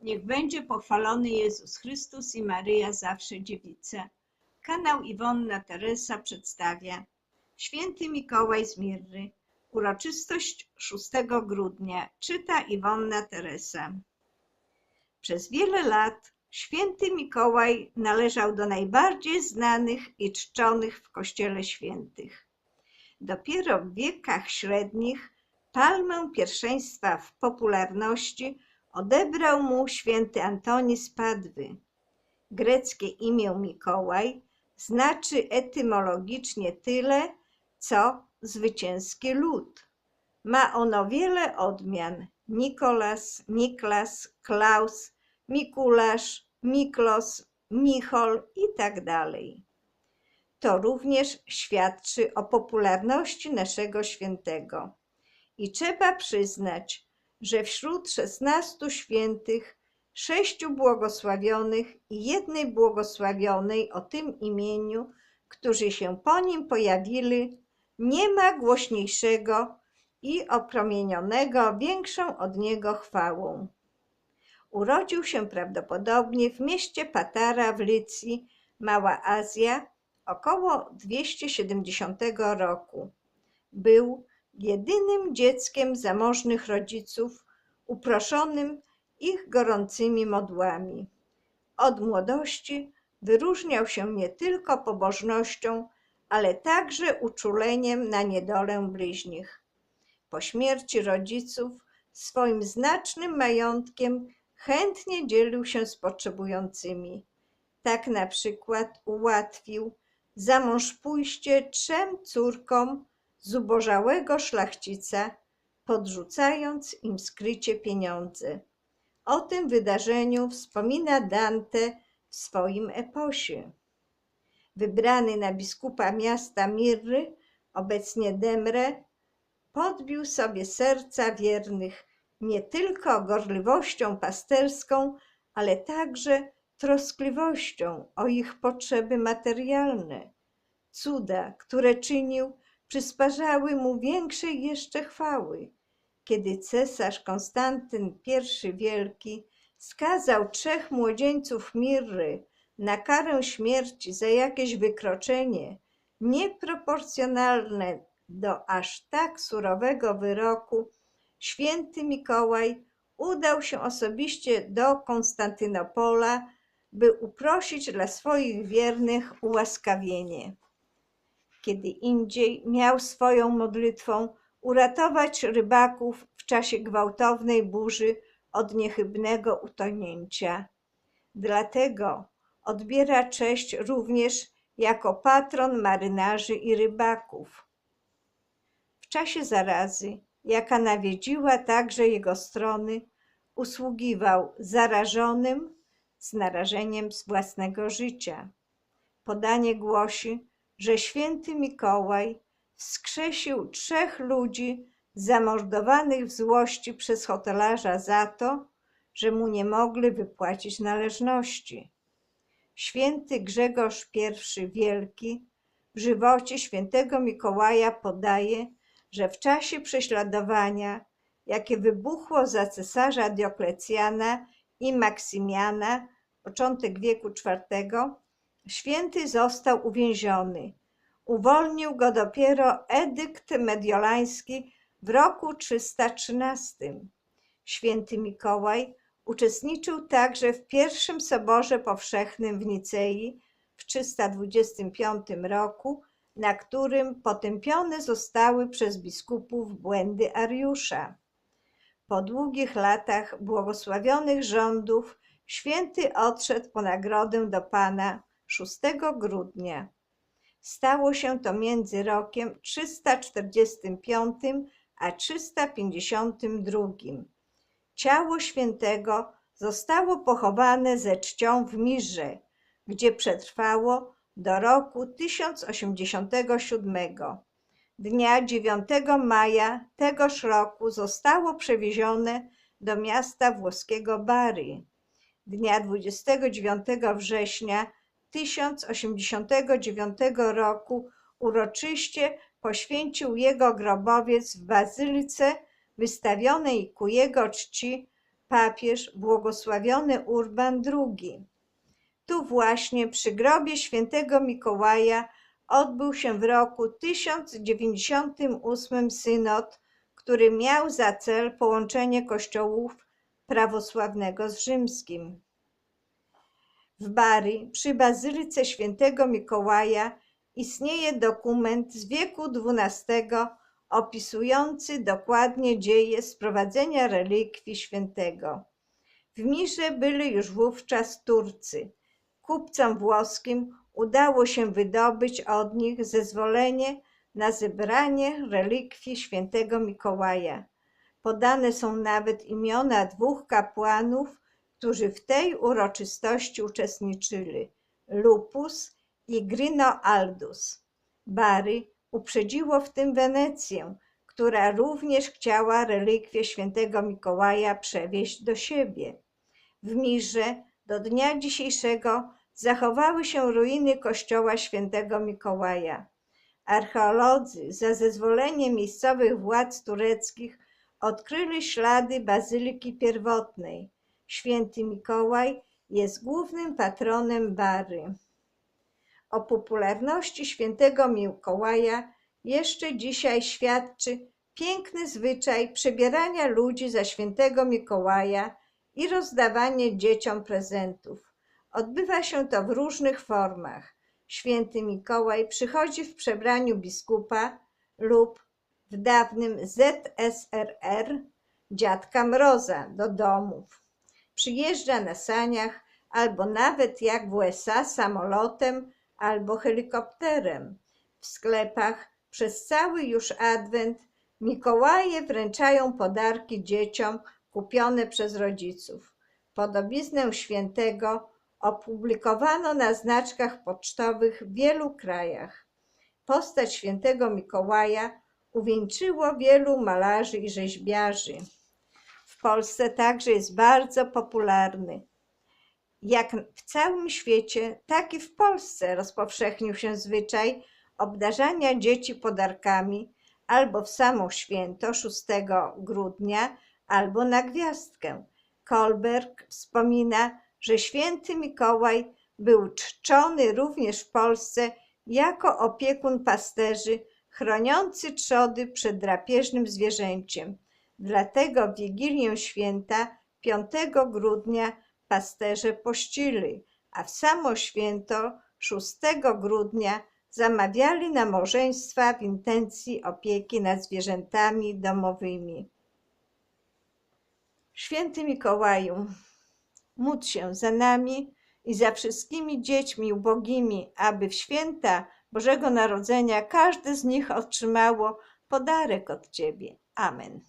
Niech będzie pochwalony Jezus Chrystus i Maryja zawsze dziewica. Kanał Iwonna Teresa przedstawia Święty Mikołaj z Mirry. Uroczystość 6 grudnia. Czyta Iwonna Teresa. Przez wiele lat święty Mikołaj należał do najbardziej znanych i czczonych w Kościele Świętych. Dopiero w wiekach średnich palmę pierwszeństwa w popularności odebrał mu święty Antoni z Padwy. Greckie imię Mikołaj znaczy etymologicznie tyle, co zwycięski lud. Ma ono wiele odmian: Nikolas, Niklas, Klaus, Mikuláš, Miklos, Michol i tak. To również świadczy o popularności naszego świętego. I trzeba przyznać, że wśród szesnastu świętych, sześciu błogosławionych i jednej błogosławionej o tym imieniu, którzy się po nim pojawili, nie ma głośniejszego i opromienionego większą od niego chwałą. Urodził się prawdopodobnie w mieście Patara w Lycji, Mała Azja, około 270 roku. Był jedynym dzieckiem zamożnych rodziców, uproszonym ich gorącymi modłami. Od młodości wyróżniał się nie tylko pobożnością, ale także uczuleniem na niedolę bliźnich. Po śmierci rodziców swoim znacznym majątkiem chętnie dzielił się z potrzebującymi. Tak na przykład ułatwił za mąż pójście trzem córkom zubożałego szlachcica, podrzucając im skrycie pieniądze. O tym wydarzeniu wspomina Dante w swoim eposie. Wybrany na biskupa miasta Mirry, obecnie Demre, podbił sobie serca wiernych nie tylko gorliwością pasterską, ale także troskliwością o ich potrzeby materialne. Cuda, które czynił, przysparzały mu większej jeszcze chwały. Kiedy cesarz Konstantyn I Wielki skazał trzech młodzieńców Mirry na karę śmierci za jakieś wykroczenie nieproporcjonalne do aż tak surowego wyroku, święty Mikołaj udał się osobiście do Konstantynopola, by uprosić dla swoich wiernych ułaskawienie. Kiedy indziej miał swoją modlitwą uratować rybaków w czasie gwałtownej burzy od niechybnego utonięcia. Dlatego odbiera cześć również jako patron marynarzy i rybaków. W czasie zarazy, jaka nawiedziła także jego strony, usługiwał zarażonym z narażeniem z własnego życia. Podanie głosi, że święty Mikołaj wskrzesił trzech ludzi zamordowanych w złości przez hotelarza za to, że mu nie mogli wypłacić należności. Święty Grzegorz I Wielki w żywocie świętego Mikołaja podaje, że w czasie prześladowania, jakie wybuchło za cesarza Dioklecjana i Maksymiana, początek wieku IV, święty został uwięziony. Uwolnił go dopiero edykt mediolański w roku 313. Święty Mikołaj uczestniczył także w pierwszym Soborze Powszechnym w Nicei w 325 roku, na którym potępione zostały przez biskupów błędy Ariusza. Po długich latach błogosławionych rządów święty odszedł po nagrodę do Pana 6 grudnia. Stało się to między rokiem 345 a 352. Ciało świętego zostało pochowane ze czcią w Mirze, gdzie przetrwało do roku 1087. Dnia 9 maja tegoż roku zostało przewiezione do miasta włoskiego Bari. Dnia 29 września 1089 roku uroczyście poświęcił jego grobowiec w bazylice wystawionej ku jego czci papież błogosławiony Urban II. Tu właśnie przy grobie świętego Mikołaja odbył się w roku 1098 synod, który miał za cel połączenie kościołów prawosławnego z rzymskim. W Bari przy Bazylice Świętego Mikołaja istnieje dokument z wieku XII opisujący dokładnie dzieje sprowadzenia relikwii świętego. W Mirze byli już wówczas Turcy. Kupcom włoskim udało się wydobyć od nich zezwolenie na zebranie relikwii świętego Mikołaja. Podane są nawet imiona dwóch kapłanów, którzy w tej uroczystości uczestniczyli: Lupus i Grino Aldus. Bari uprzedziło w tym Wenecję, która również chciała relikwie świętego Mikołaja przewieźć do siebie. W Mirze do dnia dzisiejszego zachowały się ruiny kościoła świętego Mikołaja. Archeolodzy za zezwoleniem miejscowych władz tureckich odkryli ślady bazyliki pierwotnej. Święty Mikołaj jest głównym patronem Bary. O popularności świętego Mikołaja jeszcze dzisiaj świadczy piękny zwyczaj przebierania ludzi za świętego Mikołaja i rozdawanie dzieciom prezentów. Odbywa się to w różnych formach. Święty Mikołaj przychodzi w przebraniu biskupa lub w dawnym ZSRR dziadka Mroza do domów. Przyjeżdża na saniach albo nawet jak w USA samolotem albo helikopterem. W sklepach przez cały już adwent Mikołaje wręczają podarki dzieciom kupione przez rodziców. Podobiznę świętego opublikowano na znaczkach pocztowych w wielu krajach. Postać świętego Mikołaja uwieńczyło wielu malarzy i rzeźbiarzy. W Polsce także jest bardzo popularny. Jak w całym świecie, tak i w Polsce rozpowszechnił się zwyczaj obdarzania dzieci podarkami albo w samo święto 6 grudnia, albo na gwiazdkę. Kolberg wspomina, że święty Mikołaj był czczony również w Polsce jako opiekun pasterzy, chroniący trzody przed drapieżnym zwierzęciem. Dlatego w Wigilię Święta 5 grudnia pasterze pościli, a w samo święto 6 grudnia zamawiali namożeństwa w intencji opieki nad zwierzętami domowymi. Święty Mikołaju, módl się za nami i za wszystkimi dziećmi ubogimi, aby w święta Bożego Narodzenia każde z nich otrzymało podarek od Ciebie. Amen.